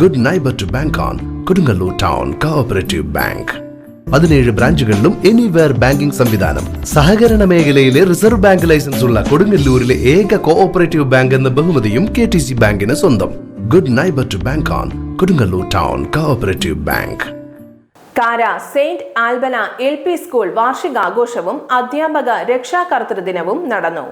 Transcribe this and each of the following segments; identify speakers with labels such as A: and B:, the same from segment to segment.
A: Good neighbour to bank on Kodungallur town cooperative bank പതിനേഴ് ബ്രാഞ്ചുകളിലും anywhere banking സംവിധാനം. സഹകരണ മേഖലയിലെ റിസർവ് ബാങ്ക് ലൈസൻസ് ഉള്ള കൊടുങ്ങല്ലൂരിലെ ഏക കോഓപ്പറേറ്റീവ് ബാങ്ക് എന്ന ബഹുമതിയും കെ ടി സി ബാങ്കിന് സ്വന്തം. Good neighbour to bank on Kodungallur town cooperative bank
B: Kara saint Albana L P school വാർഷികാഘോഷവും അധ്യാപക രക്ഷാകർതൃ ദിനവും നടന്നു.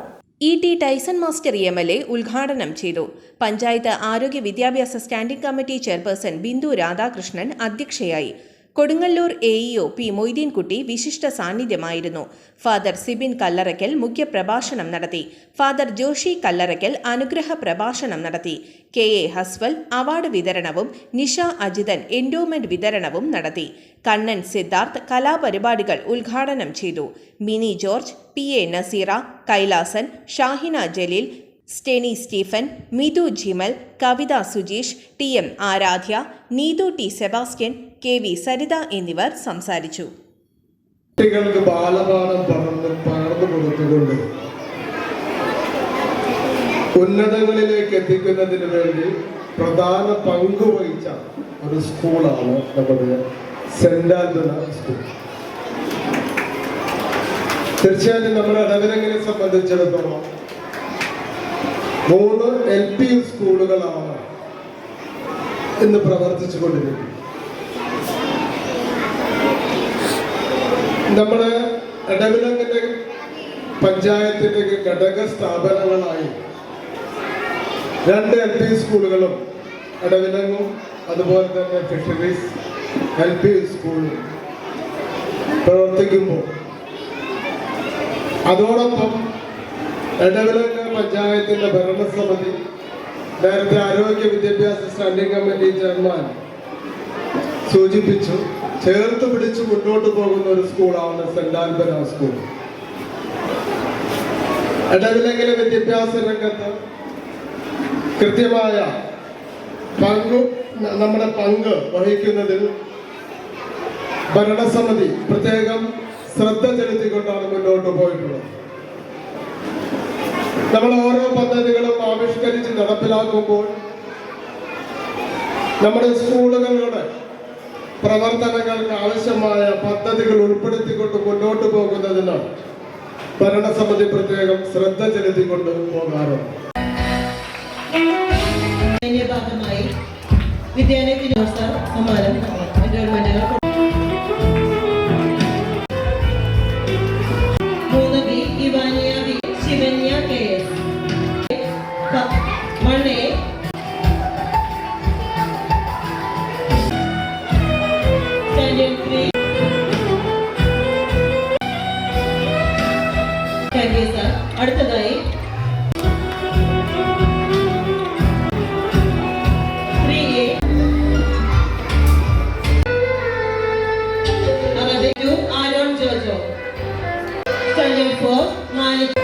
C: E T Tyson master M L A ഉദ്ഘാടനം ചെയ്തു. പഞ്ചായത്ത് ആരോഗ്യ വിദ്യാഭ്യാസ standing committee chairperson Bindu Radhakrishnan അധ്യക്ഷയായി. Kodungallur A EO P Moideenkutty വിശിഷ്ട സാന്നിധ്യമായിരുന്നു. ഫാദർ സിബിൻ കല്ലറയ്ക്കൽ മുഖ്യപ്രഭാഷണം നടത്തി. ഫാദർ ജോഷി കല്ലറയ്ക്കൽ അനുഗ്രഹ പ്രഭാഷണം നടത്തി. കെ എ ഹസ്വൽ അവാർഡ് വിതരണവും നിഷ അജിതൻ എൻഡോമെന്റ് വിതരണവും നടത്തി. കണ്ണൻ സിദ്ധാർത്ഥ് കലാപരിപാടികൾ ഉദ്ഘാടനം ചെയ്തു. Mini George P A Naseera Kailasan Shahina Jaleel Steni Stephen Mithu Jimal Kavitha Sujeesh T M Aradhya Neethu T Sebastian K V Saritha എന്നിവർ സംസാരിച്ചു.
D: കുട്ടികൾക്ക് ബാലപാഠം പകർന്ന് പകർന്നു കൊടുത്തുകൊണ്ട് ഉന്നതങ്ങളിലേക്ക് എത്തിക്കുന്നതിന് വേണ്ടി പ്രധാന പങ്ക് വഹിച്ച ഒരു സ്കൂളാണ് നമ്മുടെ സെന്റ് ആന്റണ സ്കൂൾ. തീർച്ചയായിട്ടും നമ്മുടെ ഇടവിലങ്ങിനെ സംബന്ധിച്ചിടത്തോളം മൂന്ന് എൽ പി സ്കൂളുകളാണ് ഇന്ന് പ്രവർത്തിച്ചു കൊണ്ടിരിക്കുന്നത് നമ്മുടെ ഇടവിലങ്ങിന്റെ പഞ്ചായത്തിന്റെ ഘടക സ്ഥാപനങ്ങളായി രണ്ട് എൽ പി സ്കൂളുകളും ഇടവിലങ്ങും അതുപോലെ തന്നെ ഫിഷറീസ് എൽ പി സ്കൂളും പ്രവർത്തിക്കുമ്പോൾ അതോടൊപ്പം ഇടവിലങ്ങ പഞ്ചായത്തിന്റെ ഭരണസമിതി നേരത്തെ ആരോഗ്യ വിദ്യാഭ്യാസ സ്റ്റാൻഡിംഗ് കമ്മിറ്റി ചെയർമാൻ സൂചിപ്പിച്ചു ചേർത്ത് പിടിച്ച് മുന്നോട്ട് പോകുന്ന ഒരു സ്കൂളാണ് സെന്റ് ആൽബന സ്കൂൾ. ഇടവിലെങ്കിലെ വിദ്യാഭ്യാസ രംഗത്ത് കൃത്യമായ പങ്ക് നമ്മുടെ പങ്ക് വഹിക്കുന്നതിൽ ഭരണസമിതി പ്രത്യേകം ശ്രദ്ധ ചെലുത്തിക്കൊണ്ടാണ് മുന്നോട്ട് പോയിട്ടുള്ളത്. നമ്മൾ ഓരോ പദ്ധതികളും ആവിഷ്കരിച്ച് നടപ്പിലാക്കുമ്പോൾ നമ്മുടെ സ്കൂളുകളുടെ പ്രവർത്തനങ്ങൾക്ക് ആവശ്യമായ പദ്ധതികൾ ഉൾപ്പെടുത്തിക്കൊണ്ട് മുന്നോട്ട് പോകുന്നതിന് ഭരണസമിതി പ്രത്യേകം ശ്രദ്ധ ചെലുത്തിക്കൊണ്ട് പോകാറുണ്ട്
E: ഭാഗമായി വിദ്യാലയ വിനോദ സമ്മാനം ഗവൺമെന്റുകൾ അടുത്തതായി ആരോൺ ജോജോ ഫോർ to